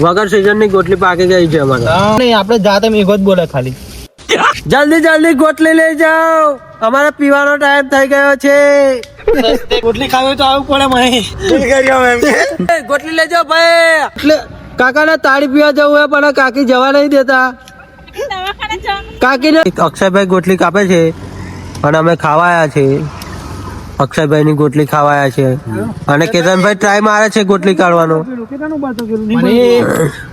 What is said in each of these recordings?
વગર સીઝનની ગોટલી પાકી ગઈ છે અમારે. નહીં આપણે જાતે મેઘો જ બોલે ખાલી. જલ્દી જલ્દી ગોટલી લઈ જાઓ. અમારે પીવાનો ટાઈમ થઈ ગયો છે. ગોટલી ખાવી તો આવું પડે મને ગોટલી લઈ જાઓ ભાઈ. એટલે કાકાને તાળી પીવા જવું હોય પણ કાકી જવા નહીં દેતા. કાકીને અક્ષયભાઈ ગોટલી કાપે છે અને અમે ખાવાયા છે અક્ષયભાઈ ની ગોટલી ખાવાયા છે અને કેતનભાઈ ટ્રાય મારે છે ગોટલી કાઢવાનો મને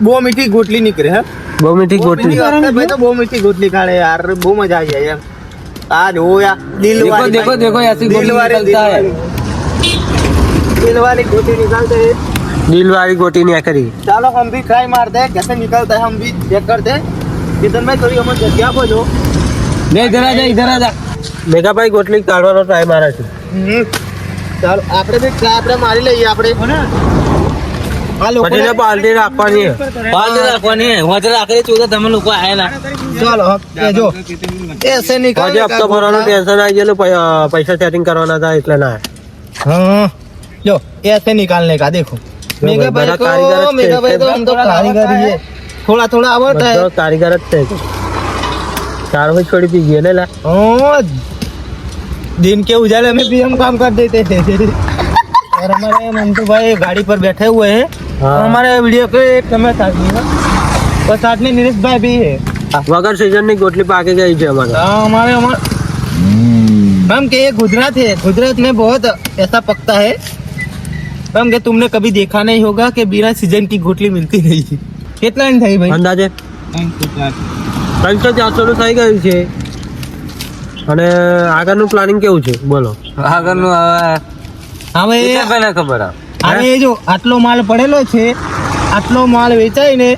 બહુ મીઠી ગોટલી નીકળે હે બહુ મીઠી ગોટલી ભાઈ તો બહુ મીઠી ગોટલી કાઢે યાર બહુ મજા આવી જાય એમ આ જો યાર દિલ देखो, देखो, देखो, ऐसी गोटली निकलता है। दिल वाली गोटी निकालते हैं દિલ વાળી ગોટી ને કરી चलो हम भी ट्राई मारते हैं कैसे निकलता है हम भी चेक करते हैं कितन भाई थोड़ी हमें जगह बोलो ઇધર આ જા ઇધર આ જા મેઘાભાઈ ગોટલી કાઢવાનો ટ્રાય મારે છે ચાલો આપણે બી આપણે મારી લઈએ આપણે. રાખવાની. રાખવાની. તમે લોકો આયેલા પૈસા સેટિંગ કરવાના હતા એટલે ના. હા જો એસે કારીગર થોડા થોડા આવડતા હે કારીગર જ છે. ચાર વખત છોડી પી ગયો ને લા दिन के उजाले में भी हम काम कर देते थे और हमारे मंटू भाई गाड़ी पर बैठे हुए हैं हाँ। और हमारे वीडियो के एक समय साथ में है और साथ में नीरज भाई भी है વગર સીઝન ની ગોટલી પાકી ગઈ છે અમારે हाँ, हमारे हमारे हम के ये गुजरात है गुजरात में बहुत ऐसा पकता है हम के तुमने कभी देखा नहीं होगा कि बिना सीजन की गोटली मिलती नहीं कितना नहीं था भाई અંદાજે ત્રણસો ચારસો નું થઈ ગયું છે અને આગળનું પ્લાનિંગ કેવું છે? બોલો. આગળનું હવે હવે કેટલા પહેલા ખબર આવે. એ જો આટલો માલ પડેલો છે આટલો માલ વેચાઈને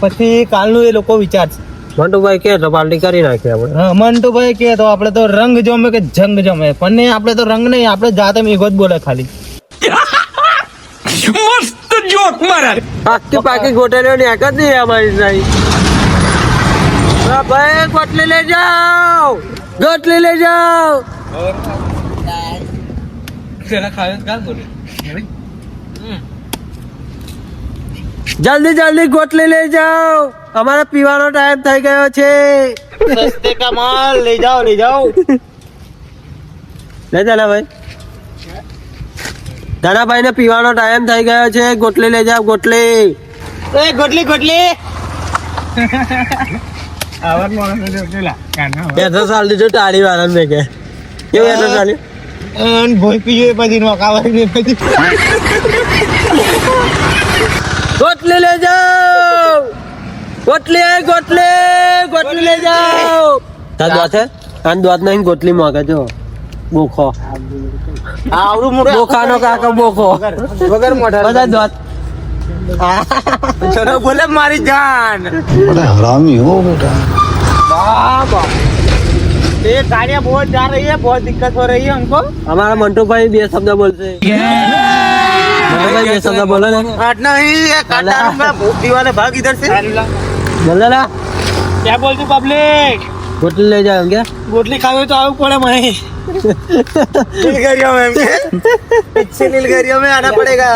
પછી કાલનું એ લોકો વિચારશે. મંટુભાઈ કે તો પાર્ટી કરી નાખીએ આપણે. હા, મંટુભાઈ કે તો આપણે તો રંગ જમે કે જંગ જમે. પણ નહીં આપણે તો રંગ નહીં આપણે જાતે મેઘો જ બોલે ખાલી. પાકી પાકી ગોટેલો ને એક જ નહીં અમારી સાઈ. ભાઈ ગોટલી લઈ જાઓ. ગોટલી લઈ જાઓ. જલ્દી જલ્દી ગોટલી લઈ જાઓ. અમારે પીવાનો ટાઈમ થઈ ગયો છે. સસ્તે કા માલ લઈ જાઓ લઈ જાઓ. લે દાનાભાઈ દાનાભાઈ ને પીવાનો ટાઈમ થઈ ગયો છે. ગોટલી લઈ જાઓ ગોટલી. એ ગોટલી ગોટલી. આવાજ તો સાલ દીધો ટાળી વાળા કે. પછી નો ગોટલી લે જાઓ. ગોટલી આય ગોટલી ગોટલી લે જાઓ. તા દોત હે? અન નહીં ગોટલી માંગે જો. બોખો. આવડું મોટો બોખાનો કાકા બોખો. વગર મોઢા બધા દોત. ચલો બોલે મારી જાન. હરામી હો બેટા. बाबा ये गाड़ियाँ बहुत जा रही है बहुत दिक्कत हो रही है हमको हमारा मंटू भाई भी शब्द बोलते हैं बोला नहीं वाले भाग इधर से बोला ना क्या बोलती पब्लिक गोटली ले जाओ क्या गोटली खावे तो आऊ पड़े मैं नीलगरिया में पीछे नीलगरिया में आना पड़ेगा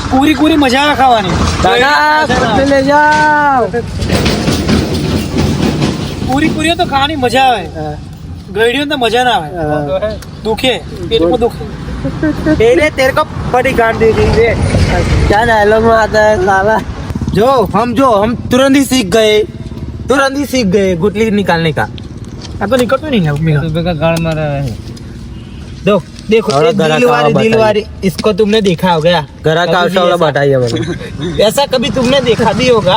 पूरी पूरी मजा खावानी दादा ले जाओ पूरी પૂરીઓ તો ખાવાની મજા આવે. ગળ્યો તો મજા ના આવે. દુખે. પેટમાં દુખે. तेरे तेरे को बड़ी गांड दी दे क्या डायलॉग में आता है साला जो हम जो हम तुरंत ही सीख गए तुरंत ही सीख गए गुटली निकालने का अब तो निकलते नहीं है मेरा सुबह का गांड मारा है दो देखो दिलवारी दिलवारी इसको तुमने देखा होगा गरा का बताइए ऐसा कभी तुमने देखा भी होगा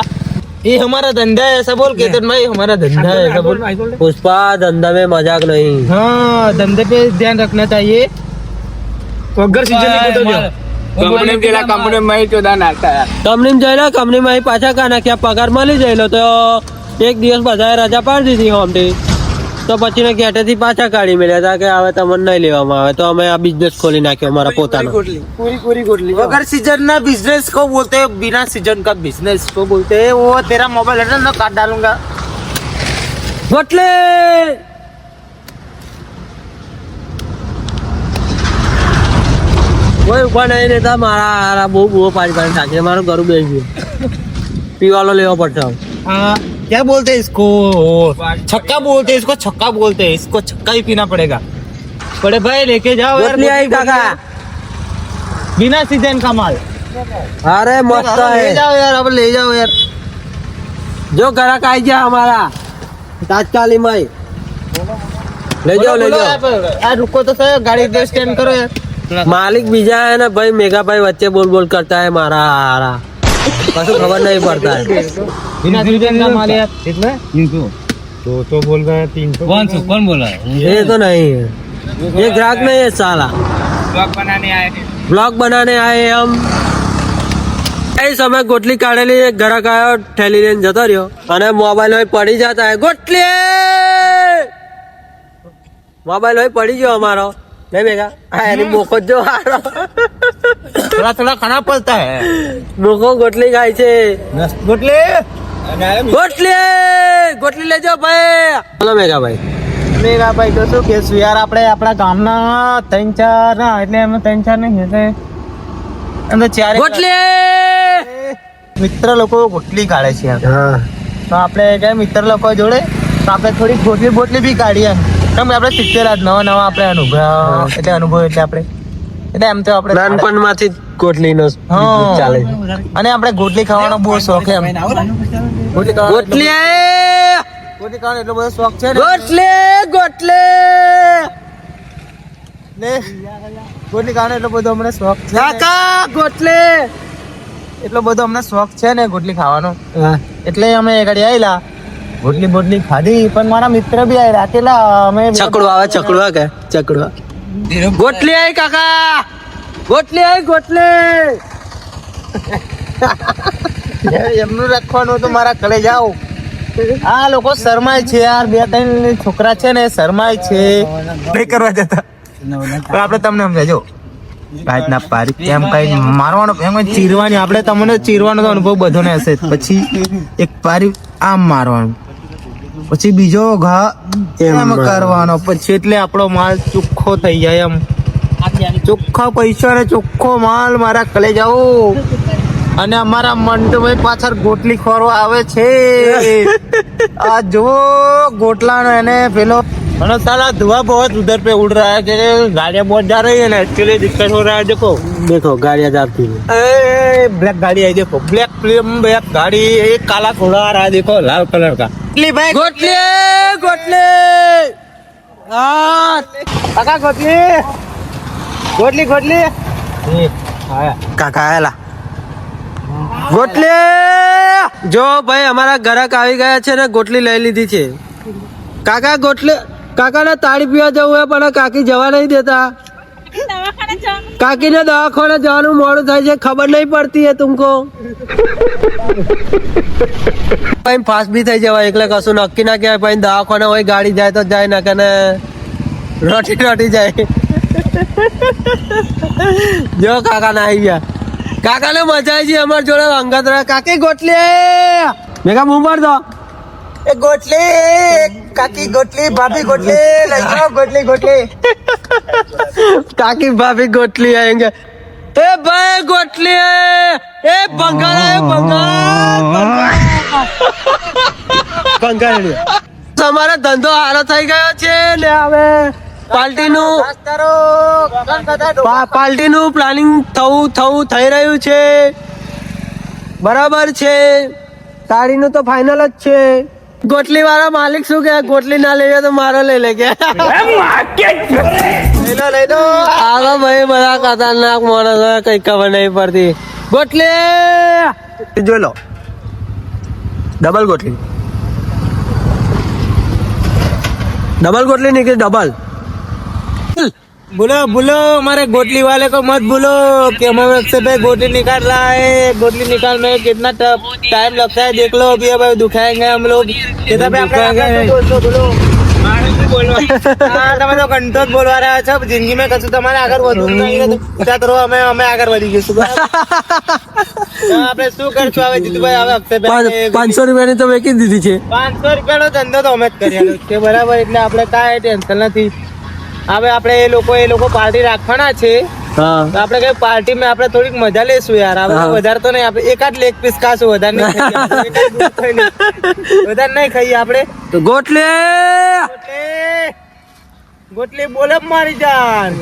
ये हमारा धंधा है ऐसा बोल केतन भाई हमारा धंधा है ऐसा बोल पुष्पा धंधा में मजाक नहीं हाँ धंधे पे ध्यान रखना चाहिए तो अगर सीजन કંપની પેલા કંપની માં ચોદા નાખતા કંપની જઈને કંપનીમાં અહીં પાછા કા નાખ્યા પગાર મળી ગયેલો તો એક દિવસ બધાએ રજા પાડી દીધી હોમથી તો પછી મેં ઘેટેથી પાછા કાઢી મેળ્યા હતા કે હવે તમને નહીં લેવામાં આવે તો અમે આ બિઝનેસ ખોલી નાખ્યો અમારા પોતાનો पूरी पूरी गुटली अगर सीजन ना बिजनेस को बोलते हैं बिना सीजन का बिजनेस को बोलते हैं वो तेरा मोबाइल है ना मैं काट डालूंगा ગોટલે કોઈ ઉભા નહીં રહેતા મારા હારા બહુ બહુ પાણી પાણી થાકે મારું ઘરું બેસી ગયું પીવાલો લેવો પડશે હવે. क्या बोलते हैं इसको? छक्का बोलते हैं इसको छक्का बोलते हैं। इसको छक्का ही पीना पड़ेगा। बड़े भाई लेके जाओ यार बिना सीज़न का माल। अरे मस्त है ले जाओ यार अब ले जाओ यार। जो ग्राहक आई जाए हमारा। तात्काली माई ले जाओ ले जाओ। यार रुको तो सर गाड़ी स्टैंड करो यार। मालिक भी है ना भाई मेगा भाई बच्चे बोल बोल करता है मारा आ रहा કશું ખબર નહીં પડતા હે बिना सीजन का माल यार कितना दो तो बोल रहे हैं तीन तो कौन कौन बोला ये तो नहीं है ये ग्राहक नहीं है साला ब्लॉग बनाने आए थे ब्लॉग बनाने आए हम એ સમય ગોટલી કાઢેલી એક ગ્રાહક આવ્યો ઠેલી લઈને જતો રહ્યો અને મોબાઈલ હોય પડી જતા હે ગોટલી મોબાઈલ હોય પડી ગયો અમારો નહીં ભેગા હા એની મોકો જ જો હારો थोड़ा थोड़ा खाना पड़ता है મોકો ગોટલી ખાય છે गुटले ગોટલી ગોટલી લેજો ભાઈ ચલો મેઘા ભાઈ મેઘા ભાઈ તો શું કહેશું યાર આપણે આપણા ગામના ત્રણ ચાર ના એટલે એમ ત્રણ ચાર નહીં એટલે એમ તો ચાર ગોટલી મિત્ર લોકો ગોટલી કાઢે છે યાર હા તો આપણે કે મિત્ર લોકો જોડે તો આપણે થોડી ગોટલી બોટલી બી કાઢીએ કેમ કે આપણે શીખેલા જ નવા નવા આપણે અનુભવ એટલે અનુભવ એટલે આપણે એટલે એમ તો આપણે નાનપણમાંથી ગોટલીનો. ચાલે અને આપણે ગોટલી ખાવાનો બહુ શોખ એમ. ગોટલી ગોટલી ગોટલી ખાવાનો એટલો બધો શોખ છે ને. ગોટલી ગોટલી! ને? ગોટલી ખાવાનો એટલો બધો અમને શોખ છે. કાકા ગોટલી! એટલો બધો અમને શોખ છે ને ગોટલી ખાવાનો. એટલે અમે ઘડી આવેલા ગોટલી બોટલી ખાધી પણ મારા મિત્ર બી આવેલા કેટલા અમે ચકડવા આવે ચકડવા કે? ચકડું આવે. ગોટલી આય કાકા. ગોટલી આય ગોટલી. એમનું રાખવાનું તો મારા કલે જાઓ. આ લોકો શરમાય છે યાર બે ત્રણ છોકરા છે ને શરમાય છે. નહીં કરવા જતા. પણ આપણે તમને સમજાજો કાંઈ ના પારી એમ કઈ મારવાનો એમ ચીરવાની આપણે તમને ચીરવાનો તો અનુભવ બધોને હશે. પછી એક પારી આમ મારવાનું. પછી બીજો ઘા એમ એમ કરવાનો પછી એટલે આપણો માલ ચોખ્ખો થઈ જાય એમ ચોખ્ખા પૈસા ને ચોખ્ખો માલ મારા કલે જાઓ અને અમારા મંટુભાઈ પાછળ ગોટલી ખોરવા આવે છે આ જો ગોટલાનો એને પેલો અને સાલા ધુઆ बहुत उधर पे उड़ रहा है कि गाड़ियां बहुत जा रही है ना इसके लिए दिक्कत हो रहा है देखो દેખો ગાડિયા જાતી है ए ब्लैक गाड़ी है देखो ब्लैक फिल्म ब्लैक गाड़ी एक काला घोड़ा आ रहा है देखो लाल कलर का भाई ગોટલી. ગોટલી હા. કાકા ગોટલી. ગોટલી ગોટલી. કાકા આયેલા. ગોટલી. જો ભાઈ અમારા ગ્રાહક આવી ગયા છે ને ગોટલી લઈ લીધી છે. કાકા ગોટલી કાકાને તાળી પીવા જવું હોય પણ કાકી જવા નહીં દેતા. કાકીને દવાખાને જવાનું મોડું થાય છે ખબર નહીં પડતી હે તુમકો. ભાઈ ફાસ્ટ બી થઈ જવાય એટલે કશું નક્કી ના કહેવાય. ભાઈ દવાખાને હોય ગાડી જાય તો જાય ના કને રોટી રોટી જાય. જો કાકા ના આવી ગયા. કાકા ને મજા આવી છે અમાર જોડે અંગત કાકી ગોટલી મેં મું માર દો. એ ગોટલી કાકી ગોટલી ભાભી ગોટલી લઈ જાઓ ગોટલી ગોટલી. કાકી ભાભી ગોટલી આएंगे એ ભાઈ ગોટલી એ બંગાળ બંગાળ બંગાળ તમારો ધંધો હારો થઈ ગયો છે ને હવે પાર્ટીનું પા- પાર્ટીનું પ્લાનિંગ થવું થવું થઈ રહ્યું છે બરાબર છે સાડીનું તો ફાઇનલ જ છે ગોટલી વાળા માલિક શું કે ગોટલી ના લેવી તો મારો લઈ લે કે? લઈ લો લઈ લો. આવા ભાઈ બધા ખતરનાક માણસ હોય, કઈ ખબર નહીં પડતી. ગોટલી! જોઈ લો. ડબલ ગોટલી. ડબલ ગોટલી નીકળી ડબલ बोलो बोलो हमारे गोटली वाले को मत बोलो कि हमारे से भाई गोटली निकाल रहा है गोटली निकालने में कितना टाइम लगता है देख लो अभी अब दुखाएंगे हम लोग कितना पे આપણે બોલ દો, બોલો. હા, તમે તો ઘંટો જ બોલવા રહ્યા છો જિંદગીમાં કશું તમારે આગળ વધવું નહીં ને તો વિચાર કરો અમે અમે આગળ વધી જઈશું બરાબર? તો આપણે શું કરશું હવે જીતુભાઈ હવે હપ્તે પહેલા પાંચસો રૂપિયાની તો વેચી દીધી છે પાંચસો રૂપિયાનો ધંધો તો અમે જ કરેલો છે બરાબર એટલે આપણે કાંઈ ટેન્શન નથી હવે આપણે એ લોકો એ લોકો પાર્ટી રાખવાના છે. આપણે કઈ પાર્ટી માં આપણે થોડીક મજા લેશું યાર. હવે વધારે તો નહીં આપણે એકાદ લેગ પીસ ખાશું વધારે નહીં. વધારે નહીં ખાઈએ આપણે. ગોટલી! ગોટલી! બોલે મારી જાન.